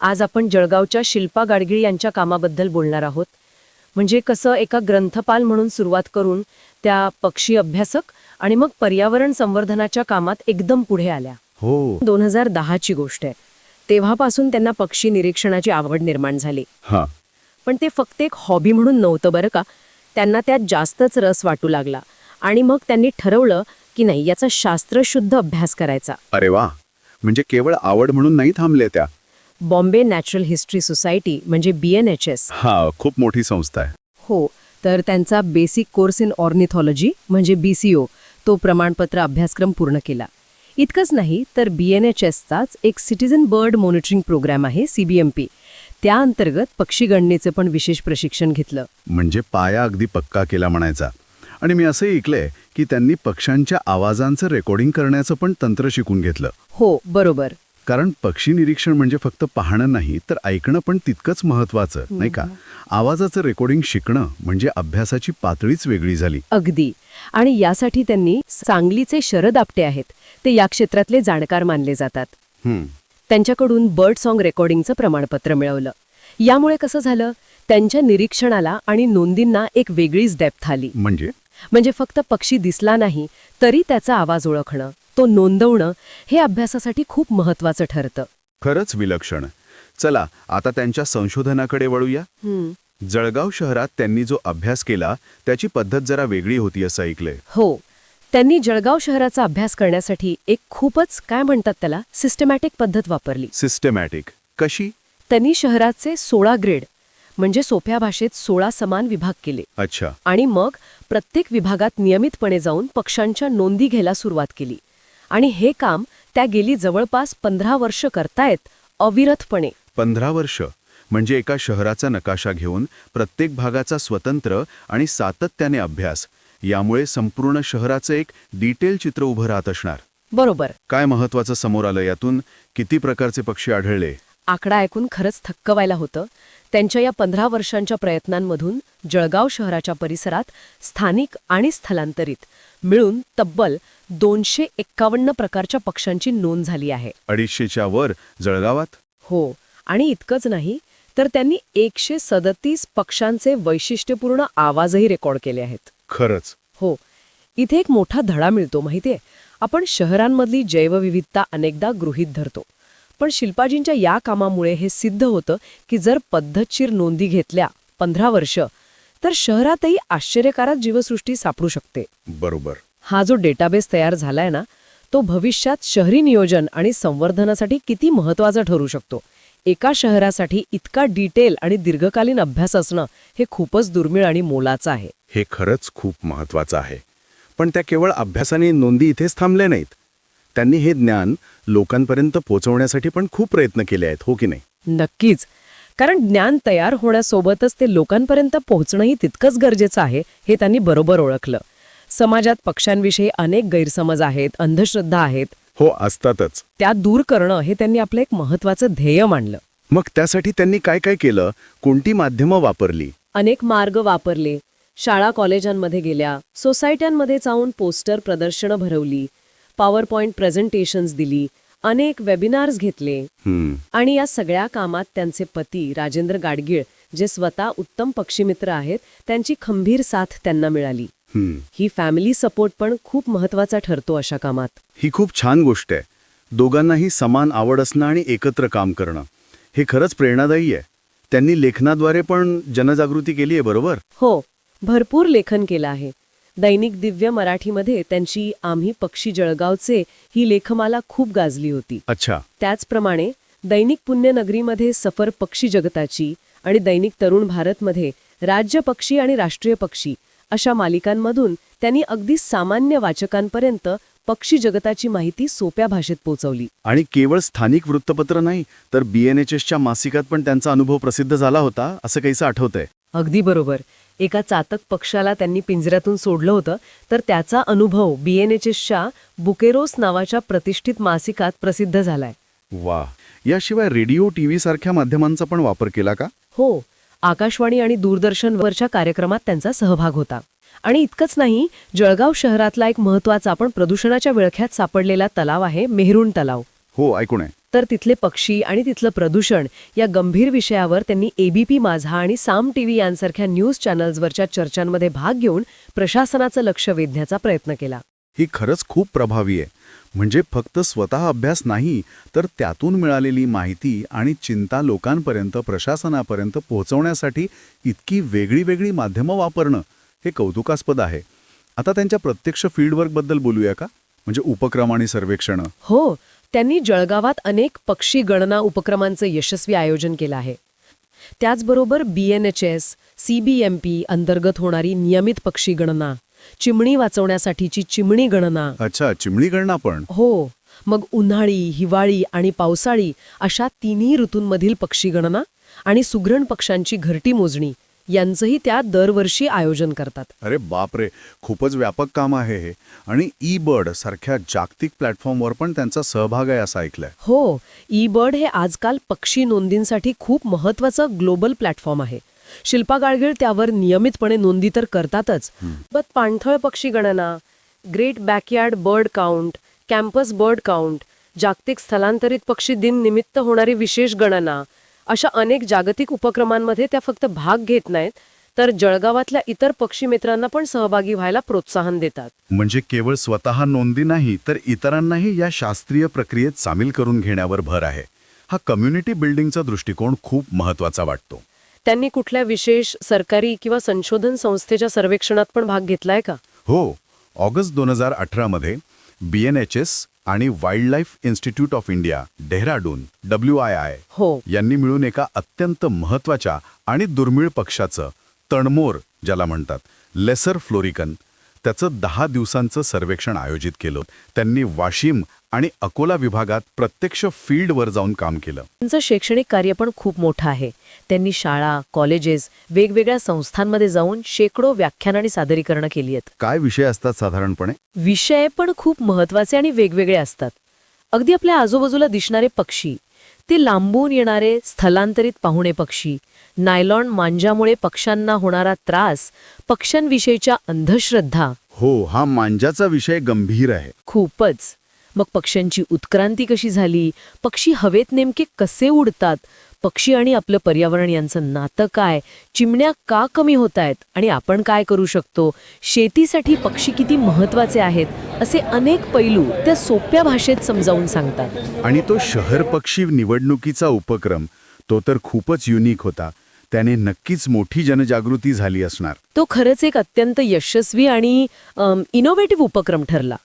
आज आपण जळगावच्या शिल्पा गाडगिळ यांच्या कामाबद्दल बोलणार आहोत. म्हणजे कसं एका ग्रंथपाल म्हणून सुरुवात करून त्या पक्षी अभ्यासक आणि मग पर्यावरण संवर्धनाच्या कामात एकदम पुढे आल्या. हो. दोन हजार दहाची गोष्ट आहे. तेव्हापासून त्यांना पक्षी निरीक्षणाची आवड निर्माण झाली. हा. पण ते फक्त एक हॉबी म्हणून नव्हतं बरं का. त्यांना त्यात जास्तच रस वाटू लागला. आणि मग त्यांनी ठरवलं की नाही याचा शास्त्रशुद्ध अभ्यास करायचा. अरे वा. म्हणजे केवळ आवड म्हणून नाही थांबले त्या. बॉम्बे नॅचरल हिस्ट्री सोसायटी म्हणजे बी एन एच एस हा खूप मोठी संस्था आहे. हो तर त्यांचा बेसिक कोर्स इन ऑर्निथॉलॉजी म्हणजे बी सी ओ तो प्रमाणपत्र अभ्यासक्रम पूर्ण केला. इतकंच नाही तर बी एन एच एसचाच एक citizen bird monitoring program C B M P P त्या अंतर्गत पक्षी गणनेचं पण विशेष प्रशिक्षण घेतलं. म्हणजे पाया अगदी पक्का केला म्हणायचा. आणि मी असंही ऐकलंय की त्यांनी पक्ष्यांच्या आवाजांचं रेकॉर्डिंग करण्याचं पण तंत्र शिकून घेतलं. हो बरोबर. कारण पक्षी निरीक्षण म्हणजे फक्त पाहणं नाही तर ऐकणं पण तितकंच महत्वाचं नाही का? आवाजाचं रेकॉर्डिंग शिकणं म्हणजे अभ्यासाची पातळीच वेगळी झाली. अगदी. आणि यासाठी त्यांनी सांगलीचे शरद आपटे आहेत. ते या क्षेत्रातले जाणकार मानले जातात. हम्म. त्यांच्याकडून बर्ड सॉन्ग रेकॉर्डिंगचं प्रमाणपत्र मिळवलं. यामुळे कसं झालं? त्यांच्या निरीक्षणाला आणि नोंदींना एक वेगळीच डेप्थ आली. म्हणजे? म्हणजे फक्त पक्षी दिसला नाही तरी त्याचा आवाज ओळखणं. तो नोंदवणं हे अभ्यासासाठी खूप महत्वाचं ठरतं. खरंच विलक्षण. चला आता त्यांच्या संशोधनाकडे वळूया. जळगाव शहरात त्यांनी जो अभ्यास केला त्याची पद्धत जरा वेगळी होती असं ऐकलंय. हो. त्यांनी जळगाव शहराचा अभ्यास करण्यासाठी एक खूपच काय म्हणतात त्याला सिस्टमॅटिक पद्धत वापरली. सिस्टमॅटिक कशी? त्यांनी शहराचे सोळा ग्रेड म्हणजे सोप्या भाषेत सोळा समान विभाग केले. अच्छा. आणि मग प्रत्येक विभागात नियमितपणे जाऊन पक्ष्यांच्या नोंदी घ्यायला सुरुवात केली. आणि हे काम त्या गेली जवळपास पंधरा वर्ष करतायत अविरतपणे. पंधरा वर्ष? म्हणजे एका शहराचा नकाशा घेऊन प्रत्येक भागाचा स्वतंत्र आणि सातत्याने अभ्यास यामुळे संपूर्ण शहराचं एक डिटेल चित्र उभं राहत असणार. बरोबर. काय महत्वाचं समोर आलं यातून? किती प्रकारचे पक्षी आढळले? आकडा ऐकून खरंच थक्क व्हायला होतं. त्यांच्या या पंधरा वर्षांच्या प्रयत्नांमधून जळगाव शहराच्या परिसरात स्थानिक आणि स्थलांतरित मिळून तब्बल दोनशे एक्कावन्न प्रकारच्या पक्ष्यांची नोंद झाली आहे. अडीचशेच्या वर जळगावात? हो आणि इतकंच नाही तर त्यांनी एकशे सदतीस पक्ष्यांचे वैशिष्ट्यपूर्ण आवाजही रेकॉर्ड केले आहेत. खरंच. हो इथे एक मोठा धडा मिळतो माहितीये? आपण शहरांमधली जैवविविधता अनेकदा गृहीत धरतो. पण शिल्पाजींच्या या कामामुळे हे सिद्ध होतं की जर पद्धतशीर नोंदी घेतल्या पंधरा वर्ष तर शहरातही आश्चर्यकारक जीवसृष्टी सापडू शकते. बरोबर. हा जो डेटाबेस तयार झालाय ना तो भविष्यात शहरी नियोजन आणि संवर्धनासाठी किती महत्त्वाचा ठरू शकतो. एका शहरासाठी इतका डिटेल आणि दीर्घकालीन अभ्यास असणं हे खूपच दुर्मिळ आणि मोलाचं आहे. हे खरंच खूप महत्वाचं आहे. पण त्या केवळ अभ्यासाने नोंदी इथेच थांबल्या नाहीत. त्यांनी हे ज्ञान लोकांपर्यंत पोहोचवण्यासाठी पण खूप प्रयत्न केले आहेत हो की नाही? नक्कीच. कारण ज्ञान तयार होण्यासोबतच ते लोकांपर्यंत पोहोचणंही तितकंच गरजेचं आहे हे त्यांनी बरोबर ओळखलं. समाजात पक्ष्यांविषयी अनेक गैरसमज आहेत अंधश्रद्धा आहेत. हो असतातच. त्या दूर करणं हे त्यांनी आपलं एक महत्वाचं ध्येय मानलं. मग त्यासाठी त्यांनी काय काय केलं? कोणती माध्यमं वापरली? अनेक मार्ग वापरले. शाळा कॉलेजांमध्ये गेल्या सोसायट्यांमध्ये जाऊन पोस्टर प्रदर्शनं भरवली पॉवर पॉइंट प्रेझेंटेशन्स दिली अनेक वेबिनार्स घेतले. आणि या सगळ्या कामात त्यांचे पती राजेंद्र गाडगीळ जे स्वतः उत्तम पक्षीमित्र आहेत त्यांची खंबीर साथ त्यांना मिळाली. ही फॅमिली सपोर्ट पण खूप महत्त्वाचा ठरतो अशा कामात. ही खूप छान गोष्ट आहे. दोघांनाही समान आवड असणं आणि एकत्र काम करणं हे खरंच प्रेरणादायी आहे. त्यांनी लेखनाद्वारे पण जनजागृती केली आहे बरोबर? हो भरपूर लेखन केलं आहे. दैनिक दिव्य मराठीमध्ये त्यांची आम्ही पक्षी जळगावचे ही लेखमाला खूप गाजली होती. अच्छा. त्याचप्रमाणे दैनिक पुण्यनगरीमध्ये सफर पक्षी जगताची आणि दैनिक तरुण भारतमध्ये राज्य पक्षी आणि राष्ट्रीय पक्षी अशा मालिकांमधून त्यांनी अगदी सामान्य वाचकांपर्यंत पक्षी जगताची माहिती सोप्या भाषेत पोहोचवली आणि केवळ स्थानिक वृत्तपत्र नाही तर बी एन एच एसच्या मासिकात पण त्यांचा अनुभव प्रसिद्ध झाला होता असं काहीसं आठवतंय. अगदी बरोबर. एका चातक पक्षाला त्यांनी पिंजऱ्यातून सोडलं होतं तर त्याचा अनुभव बीएनएचएसच्या बुकेरोस नावाच्या प्रतिष्ठित मासिकात प्रसिद्ध झालाय. वा याशिवाय रेडिओ टीव्ही सारख्या माध्यमांचा पण वापर केला का? हो. आकाशवाणी आणि दूरदर्शनवरच्या कार्यक्रमात त्यांचा सहभाग होता. आणि इतकंच नाही जळगाव शहरातला एक महत्त्वाचा पण प्रदूषणाच्या विळख्यात सापडलेला तलाव आहे मेहरुण तलाव. हो ऐकून आहे. तर तिथले पक्षी आणि तिथलं प्रदूषण या गंभीर विषयावर त्यांनी एबीपी माझा आणि साम टीव्ही यांसारख्या न्यूज चॅनल्सवरच्या चर्चांमध्ये भाग घेऊन प्रशासनाचं लक्ष वेधण्याचा प्रयत्न केला. ही खरंच खूप प्रभावी आहे. म्हणजे फक्त स्वतः अभ्यास नाही तर त्यातून मिळालेली माहिती आणि चिंता लोकांपर्यंत प्रशासनापर्यंत पोहोचवण्यासाठी इतकी वेगळी वेगळी माध्यमं वापरणं हे कौतुकास्पद आहे. आता त्यांच्या प्रत्यक्ष फील्डवर्कबद्दल बोलूया का? म्हणजे उपक्रम आणि सर्वेक्षणं. हो त्यांनी जळगावात अनेक पक्षी गणना उपक्रमांचं यशस्वी आयोजन केलं आहे. त्याचबरोबर B N H S C B M P अंतर्गत होणारी नियमित पक्षी गणना चिमणी वाचवण्यासाठीची चिमणी गणना. अच्छा चिमणी गणना पण. हो मग उन्हाळी हिवाळी आणि पावसाळी अशा तिन्ही ऋतूंमधील पक्षी गणना आणि सुग्रण पक्ष्यांची घरटी मोजणी यांचंही त्या दरवर्षी आयोजन करतात. अरे बापरे खूपच व्यापक काम आहे हे. आणि ई बर्ड सारख्या जागतिक प्लॅटफॉर्मवर पण त्यांचा सहभाग आहे असं ऐकलंय. हो ई बर्ड हे आजकाल पक्षी नोंदींसाठी खूप महत्वाचं ग्लोबल प्लॅटफॉर्म आहे. शिल्पा गाडगीळ त्यावर नियमितपणे नोंदी तर करतातच. पण पाणथळ पक्षी गणना great backyard bird count campus bird count जागतिक स्थलांतरित पक्षी दिन निमित्त होणारी विशेष गणना अशा अनेक जागतिक उपक्रमांमध्ये त्या फक्त भाग घेत नाहीत तर जळगावातल्या इतर पक्षी मित्रांना पण सहभागी व्हायला प्रोत्साहन देतात. म्हणजे केवळ स्वतः नोंदी नाही तर इतरांनाही या शास्त्रीय प्रक्रियेत सामील करून घेण्यावर भर आहे. हा कम्युनिटी बिल्डिंगचा दृष्टिकोन खूप महत्त्वाचा वाटतो. त्यांनी कुठल्या विशेष सरकारी किंवा संशोधन संस्थेच्या सर्वेक्षणात पण भाग घेतलाय का? हो. ऑगस्ट दोन हजार अठरामध्ये बी एन एच एस आणि wildlife institute of India Dehradun W I I हो. यांनी मिळून एका अत्यंत महत्त्वाच्या आणि दुर्मिळ पक्षाचं तणमोर ज्याला म्हणतात लेसर फ्लोरिकन त्याचं दहा दिवसांचं सर्वेक्षण आयोजित केलं. त्यांनी वाशिम आणि अकोला विभागात प्रत्यक्ष फील्डवर जाऊन काम केलं. त्यांचं शैक्षणिक कार्य पण खूप मोठं आहे. त्यांनी शाळा कॉलेजेस वेगवेगळ्या संस्थांमध्ये जाऊन शेकडो व्याख्यान आणि सादरीकरणं केली आहेत. काय विषय असतात साधारणपणे? विषय पण खूप महत्त्वाचे आणि वेगवेगळे असतात. अगदी आपल्या आजूबाजूला दिसणारे पक्षी ते लांबून येणारे स्थलांतरित पाहुणे पक्षी नायलॉन मांजामुळे पक्ष्यांना होणारा त्रास पक्ष्यांविषयीच्या अंधश्रद्धा. हो हा मांजाचा विषय गंभीर आहे. खूपच. मग पक्ष्यांची उत्क्रांती कशी झाली? पक्षी हवेत नेमके कसे उडतात? पक्षी आणि आपलं पर्यावरण यांचं नातं काय? चिमण्या का कमी होत आहेत आणि आपण काय करू शकतो? शेतीसाठी पक्षी किती महत्त्वाचे आहेत? असे अनेक पैलू त्या सोप्या भाषेत समजावून सांगतात. आणि तो शहर पक्षी निवडणुकीचा उपक्रम तो तर खूपच युनिक होता. त्याने नक्कीच मोठी जनजागृती झाली असणार. तो खरंच एक अत्यंत यशस्वी आणि इनोव्हेटिव्ह उपक्रम ठरला.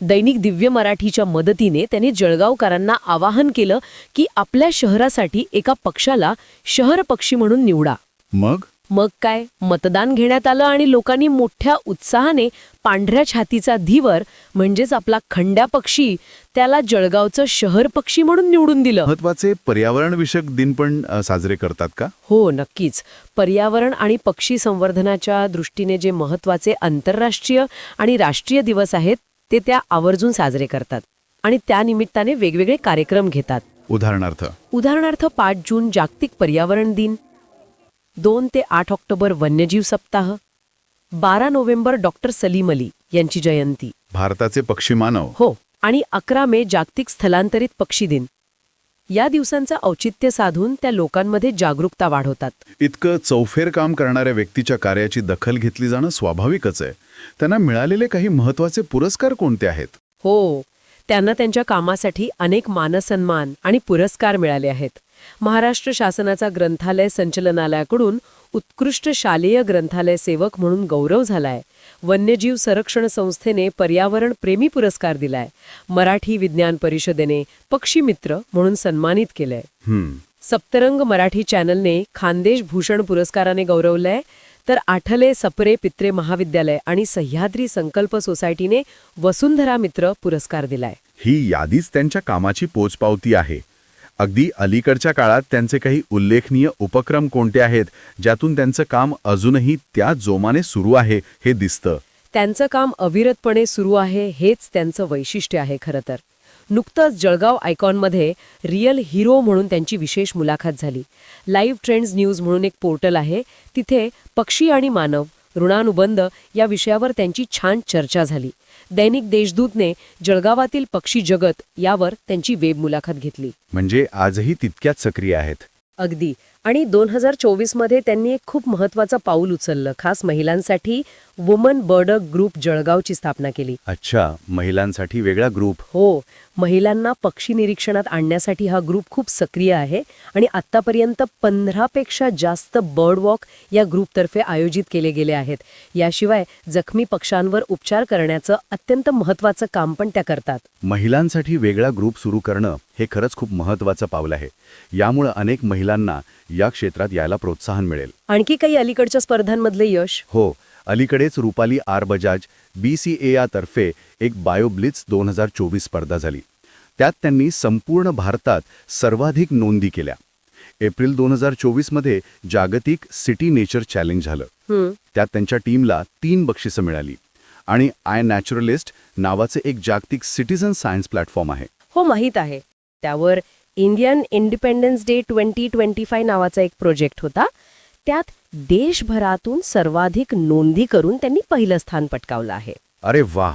दैनिक दिव्य मराठीच्या मदतीने त्याने जळगावकरांना आवाहन केलं की आपल्या शहरासाठी एका पक्षाला शहर पक्षी म्हणून निवडा. मग? मग काय? मतदान घेण्यात आलं आणि लोकांनी मोठ्या उत्साहाने पांढऱ्या छातीचा धीवर म्हणजेच आपला खंड्या पक्षी त्याला जळगावचं शहर पक्षी म्हणून निवडून दिलं. महत्त्वाचे पर्यावरणविषयक दिन पण साजरे करतात का? हो नक्कीच. पर्यावरण आणि पक्षी संवर्धनाच्या दृष्टीने जे महत्त्वाचे आंतरराष्ट्रीय आणि राष्ट्रीय दिवस आहेत ते त्या आवर्जून साजरे करतात आणि त्या निमित्ताने वेगवेगळे कार्यक्रम घेतात. उदाहरणार्थ. उदाहरणार्थ पाच जून जागतिक पर्यावरण दिन दोन ते आठ ऑक्टोबर वन्यजीव सप्ताह बारा नोव्हेंबर डॉक्टर सलीम अली यांची जयंती. भारताचे पक्षी मानव. हो आणि अकरा मे जागतिक स्थलांतरित पक्षी दिन. या दिवसांचं औचित्य साधून त्या लोकांमध्ये जागरूकता वाढवतात. इतकं चौफेर काम करणाऱ्या व्यक्तीच्या कार्याची दखल घेतली जाणं स्वाभाविकच आहे. त्यांना मिळालेले काही महत्त्वाचे पुरस्कार कोणते आहेत? हो त्यांना त्यांच्या कामासाठी अनेक मानसन्मान आणि पुरस्कार मिळाले आहेत. महाराष्ट्र शासनाचा ग्रंथालय संचलनालयाकडून उत्कृष्ट शालेय ग्रंथालय सेवक म्हणून गौरव झालाय. वन्यजीव संरक्षण संस्थेने पर्यावरण प्रेमी पुरस्कार दिलाय. मराठी विज्ञान परिषदेने पक्षी मित्र म्हणून सन्मानित केलंय. सप्तरंग मराठी चॅनलने खानदेश भूषण पुरस्काराने गौरवलंय. तर आठले सपरे पित्रे महाविद्यालय आणि सह्याद्री संकल्प सोसायटीने वसुंधरा मित्र पुरस्कार दिलाय. ही यादीच त्यांच्या कामाची पोचपावती आहे. अगदी अलीकडच्या काळात त्यांचे काही उल्लेखनीय उपक्रम कोणते आहेत ज्यातून त्यांचं काम अजूनही त्या जोमाने सुरू आहे हे दिसतं. त्यांचं काम अविरतपणे सुरू आहे हेच त्यांचं वैशिष्ट्य आहे खरं तर. नुकतंच जळगाव आयकॉनमध्ये रिअल हिरो म्हणून त्यांची विशेष मुलाखत झाली. लाईव्ह ट्रेंड्स न्यूज म्हणून एक पोर्टल आहे. तिथे पक्षी आणि मानव ऋणानुबंध या विषयावर त्यांची छान चर्चा झाली. दैनिक देशदूतने जळगावातील पक्षी जगत यावर त्यांची वेब मुलाखत घेतली. म्हणजे आजही तितक्याच सक्रिय आहेत. अगदी. आणि दोन हजार चोवीसमध्ये त्यांनी एक खूप महत्वाचं पाऊल उचललं खास महिलांसाठी वुमन बर्डर ग्रुप जळगावची स्थापना केली. अच्छा महिलांसाठी वेगळा ग्रुप. हो महिलांना पक्षी निरीक्षणात आणण्यासाठी हा ग्रुप खूप सक्रिय आहे आणि आत्तापर्यंत पंधरापेक्षा जास्त बर्ड वॉक या ग्रुपतर्फे आयोजित केले गेले आहेत. याशिवाय जखमी पक्ष्यांवर उपचार करण्याचं अत्यंत महत्वाचं काम पण त्या करतात. महिलांसाठी वेगळा ग्रुप सुरू करणं हे खरंच खूप महत्वाचं पाऊल आहे. यामुळे अनेक महिलांना या क्षेत्रात यायला प्रोत्साहन मिळेल. आणखी काही अलीकडच्या स्पर्धांमधले यश? हो अलीकडेच Rupali R Bajaj B C A तर्फे एक बायोब्लिट्स दोन हजार चोवीस स्पर्धा झाली. त्यात त्यांनी संपूर्ण भारतात सर्वाधिक नोंदी केल्या. एप्रिल दोन हजार चोवीसमध्ये जागतिक सिटी नेचर चॅलेंज झालं. त्यात त्यांच्या टीमला तीन बक्षिसं मिळाली आणि आय नॅचरलिस्ट नावाचे एक जागतिक सिटीझन सायन्स प्लॅटफॉर्म आहे. हो माहीत आहे. त्यावर Indian independence day twenty twenty five नावाचा एक प्रोजेक्ट होता. त्यात देशभरातून सर्वाधिक नोंदी करून त्यांनी पहिलं स्थान पटकावलं आहे. अरे वा!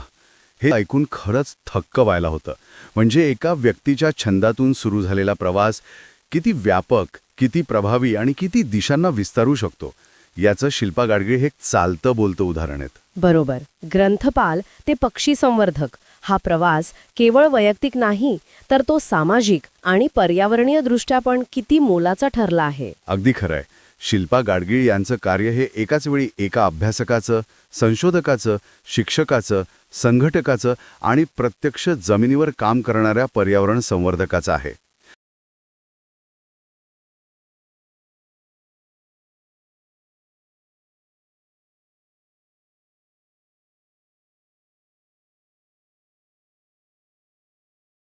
हे ऐकून खरंच थक्क व्हायला होतं. म्हणजे एका व्यक्तीच्या छंदातून सुरू झालेला प्रवास किती व्यापक किती प्रभावी आणि किती दिशांना विस्तारू शकतो. याचं शिल्पा गाडगीळ हे चालतं बोलतं उदाहरण आहेत. बरोबर. ग्रंथपाल ते पक्षी संवर्धक. हा प्रवास केवळ वैयक्तिक नाही तर तो सामाजिक आणि पर्यावरणीय दृष्ट्या पण किती मोलाचा ठरला आहे. अगदी खरंय. शिल्पा गाडगीळ यांचं कार्य हे एकाच वेळी एका अभ्यासकाचं संशोधकाचं शिक्षकाचं संघटकाचं आणि प्रत्यक्ष जमिनीवर काम करणाऱ्या पर्यावरण संवर्धकाचं आहे.